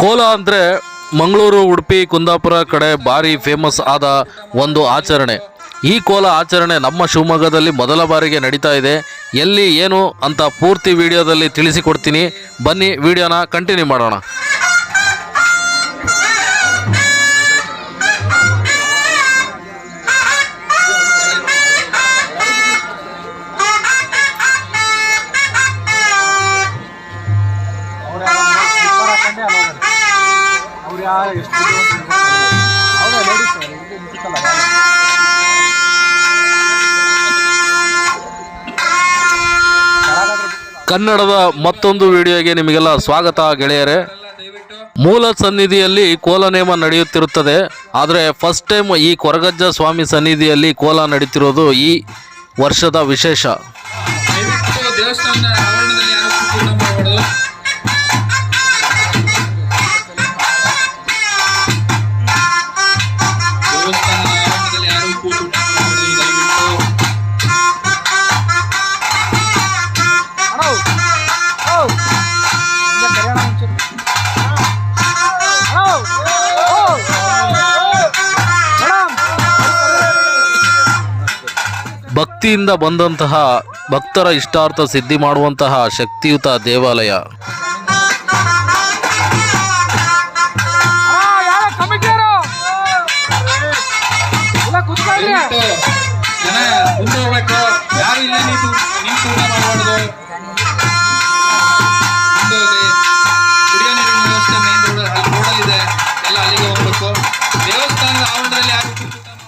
ಕೋಲ ಅಂದರೆ ಮಂಗಳೂರು, ಉಡುಪಿ, ಕುಂದಾಪುರ ಕಡೆ ಭಾರಿ ಫೇಮಸ್ ಆದ ಒಂದು ಆಚರಣೆ. ಈ ಕೋಲ ಆಚರಣೆ ನಮ್ಮ ಶಿವಮೊಗ್ಗದಲ್ಲಿ ಮೊದಲ ಬಾರಿಗೆ ನಡೀತಾ ಇದೆ. ಎಲ್ಲಿ, ಏನು ಅಂತ ಪೂರ್ತಿ ವಿಡಿಯೋದಲ್ಲಿ ತಿಳಿಸಿಕೊಡ್ತೀನಿ. ಬನ್ನಿ, ವಿಡಿಯೋನ ಕಂಟಿನ್ಯೂ ಮಾಡೋಣ. ಕನ್ನಡದ ಮತ್ತೊಂದು ವಿಡಿಯೋಗೆ ನಿಮಗೆಲ್ಲ ಸ್ವಾಗತ ಗೆಳೆಯರೇ. ಮೂಲ ಸನ್ನಿಧಿಯಲ್ಲಿ ಕೋಲ ನೇಮ ನಡೆಯುತ್ತಿರುತ್ತದೆ. ಆದರೆ ಫಸ್ಟ್ ಟೈಮ್ ಈ ಕೊರಗಜ್ಜ ಸ್ವಾಮಿ ಸನ್ನಿಧಿಯಲ್ಲಿ ಕೋಲ ನಡೀತಿರೋದು ಈ ವರ್ಷದ ವಿಶೇಷ. ಅಲ್ಲಿಗೆ ಬಂದಂತಹ ಭಕ್ತರ ಇಷ್ಟಾರ್ಥ ಸಿದ್ಧಿ ಮಾಡುವಂತಹ ಶಕ್ತಿಯುತ ದೇವಾಲಯ.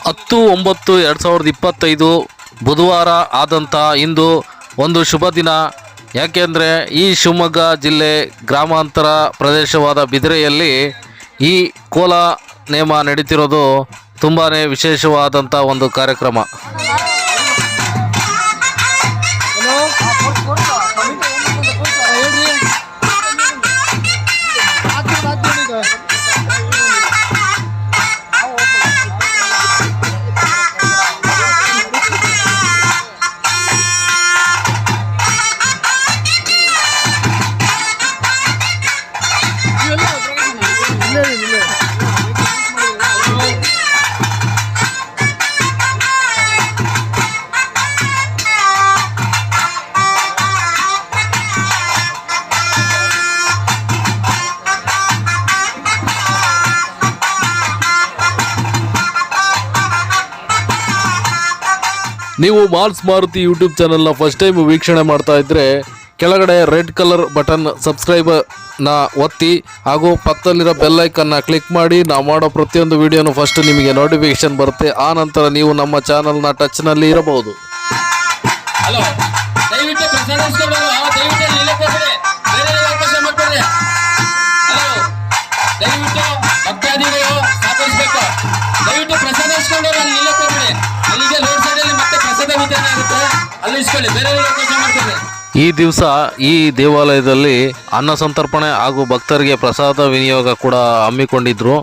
ಹತ್ತು ಒಂಬತ್ತು ಎರಡು ಸಾವಿರದ ಇಪ್ಪತ್ತೈದು ಬುಧವಾರ ಆದಂಥ ಇಂದು ಒಂದು ಶುಭ ದಿನ. ಯಾಕೆಂದರೆ ಈ ಶಿವಮೊಗ್ಗ ಜಿಲ್ಲೆ ಗ್ರಾಮಾಂತರ ಪ್ರದೇಶವಾದ ಬಿದಿರೆಯಲ್ಲಿ ಈ ಕೋಲ ನೇಮ ನಡೀತಿರೋದು ತುಂಬಾ ವಿಶೇಷವಾದಂಥ ಒಂದು ಕಾರ್ಯಕ್ರಮ. ನೀವು ಮಾರ್ಸ್ ಮಾರುತಿ ಯೂಟ್ಯೂಬ್ ಚಾನಲ್ನ ಫಸ್ಟ್ ಟೈಮ್ ವೀಕ್ಷಣೆ ಮಾಡ್ತಾ ಇದ್ದರೆ ಕೆಳಗಡೆ ರೆಡ್ ಕಲರ್ ಬಟನ್ ಸಬ್ಸ್ಕ್ರೈಬರ್ನ ಒತ್ತಿ, ಹಾಗೂ ಪಕ್ಕದಲ್ಲಿರೋ ಬೆಲ್ ಐಕನ್ನ ಕ್ಲಿಕ್ ಮಾಡಿ, ನಾವು ಮಾಡೋ ಪ್ರತಿಯೊಂದು ವಿಡಿಯೋನು ಫಸ್ಟ್ ನಿಮಗೆ ನೋಟಿಫಿಕೇಶನ್ ಬರುತ್ತೆ. ಆ ನಂತರ ನೀವು ನಮ್ಮ ಚಾನಲ್ನ ಟಚ್ನಲ್ಲಿ ಇರಬಹುದು. ಈ ದಿವಸ ಈ ದೇವಾಲಯದಲ್ಲಿ ಅನ್ನ ಸಂತರ್ಪಣೆ ಹಾಗೂ ಭಕ್ತರಿಗೆ ಪ್ರಸಾದ ವಿನಿಯೋಗ ಕೂಡ ಹಮ್ಮಿಕೊಂಡಿದ್ರು.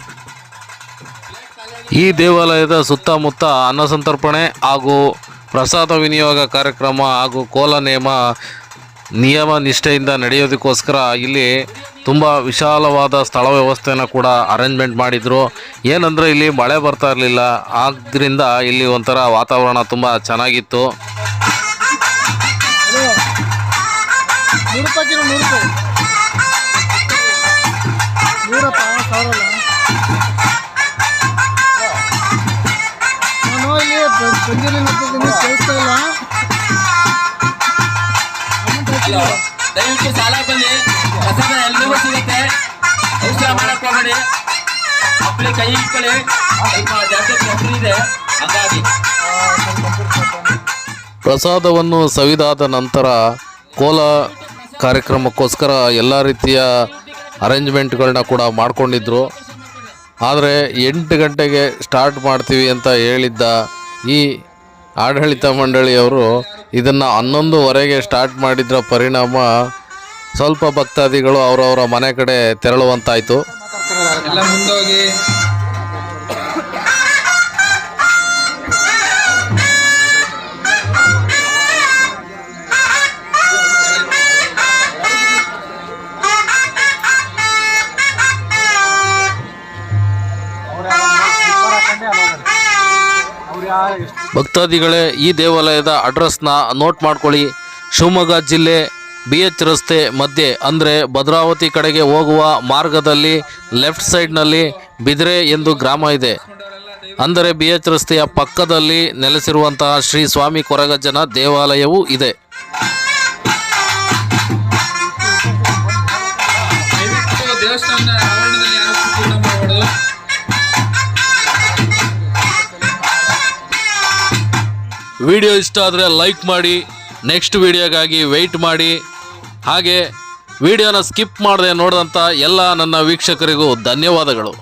ಈ ದೇವಾಲಯದ ಸುತ್ತಮುತ್ತ ಅನ್ನ ಸಂತರ್ಪಣೆ ಹಾಗೂ ಪ್ರಸಾದ ವಿನಿಯೋಗ ಕಾರ್ಯಕ್ರಮ ಹಾಗೂ ಕೋಲ ನೇಮ ನಿಯಮ ನಿಷ್ಠೆಯಿಂದ ನಡೆಯೋದಕ್ಕೋಸ್ಕರ ಇಲ್ಲಿ ತುಂಬ ವಿಶಾಲವಾದ ಸ್ಥಳ ವ್ಯವಸ್ಥೆನ ಕೂಡ ಅರೇಂಜ್ಮೆಂಟ್ ಮಾಡಿದರು. ಏನಂದರೆ ಇಲ್ಲಿ ಮಳೆ ಬರ್ತಾ ಇರಲಿಲ್ಲ. ಆದ್ದರಿಂದ ಇಲ್ಲಿ ಒಂಥರ ವಾತಾವರಣ ತುಂಬ ಚೆನ್ನಾಗಿತ್ತು. ದಯವಿಟ್ಟು ಸಾಲ ಬನ್ನಿ. ಸಿಗುತ್ತೆ. ಔಷಧ ಹೋಗಬೇಡಿ. ಕೈ ಇಟ್ಕೊಳ್ಳಿ ಪ್ರಸಾದವನ್ನು ಸವಿದಾದ ನಂತರ ಕೋಲ ಕಾರ್ಯಕ್ರಮಕ್ಕೋಸ್ಕರ ಎಲ್ಲ ರೀತಿಯ ಅರೇಂಜ್ಮೆಂಟ್ಗಳನ್ನ ಕೂಡ ಮಾಡ್ಕೊಂಡಿದ್ರು. ಆದರೆ ಎಂಟು ಗಂಟೆಗೆ ಸ್ಟಾರ್ಟ್ ಮಾಡ್ತೀವಿ ಅಂತ ಹೇಳಿದ್ದ ಈ ಆಡಳಿತ ಮಂಡಳಿಯವರು ಇದನ್ನು ಹನ್ನೊಂದುವರೆಗೆ ಸ್ಟಾರ್ಟ್ ಮಾಡಿದ್ರ ಪರಿಣಾಮ ಸ್ವಲ್ಪ ಭಕ್ತಾದಿಗಳು ಅವರವರ ಮನೆ ಕಡೆ ತೆರಳುವಂತಾಯಿತು. ಭಕ್ತಾದಿಗಳೇ, ಈ ದೇವಾಲಯದ ಅಡ್ರೆಸ್ನ ನೋಟ್ ಮಾಡ್ಕೊಳ್ಳಿ. ಶಿವಮೊಗ್ಗ ಜಿಲ್ಲೆ ಬಿ ಎಚ್ ರಸ್ತೆ ಮಧ್ಯೆ, ಅಂದರೆ ಭದ್ರಾವತಿ ಕಡೆಗೆ ಹೋಗುವ ಮಾರ್ಗದಲ್ಲಿ ಲೆಫ್ಟ್ ಸೈಡ್ನಲ್ಲಿ ಬಿದ್ರೆ ಎಂದು ಗ್ರಾಮ ಇದೆ. ಅಂದರೆ ಬಿ ಎಚ್ ರಸ್ತೆಯ ಪಕ್ಕದಲ್ಲಿ ನೆಲೆಸಿರುವಂತಹ ಶ್ರೀ ಸ್ವಾಮಿ ಕೊರಗಜ್ಜನ ದೇವಾಲಯವೂ ಇದೆ. ವಿಡಿಯೋ ಇಷ್ಟ ಆದರೆ ಲೈಕ್ ಮಾಡಿ ನೆಕ್ಸ್ಟ್ ವಿಡಿಯೋಗಾಗಿ ವೆಯ್ಟ್ ಮಾಡಿ. ಹಾಗೆ ವಿಡಿಯೋನ ಸ್ಕಿಪ್ ಮಾಡದೆ ನೋಡಿದಂಥ ಎಲ್ಲ ನನ್ನ ವೀಕ್ಷಕರಿಗೂ ಧನ್ಯವಾದಗಳು.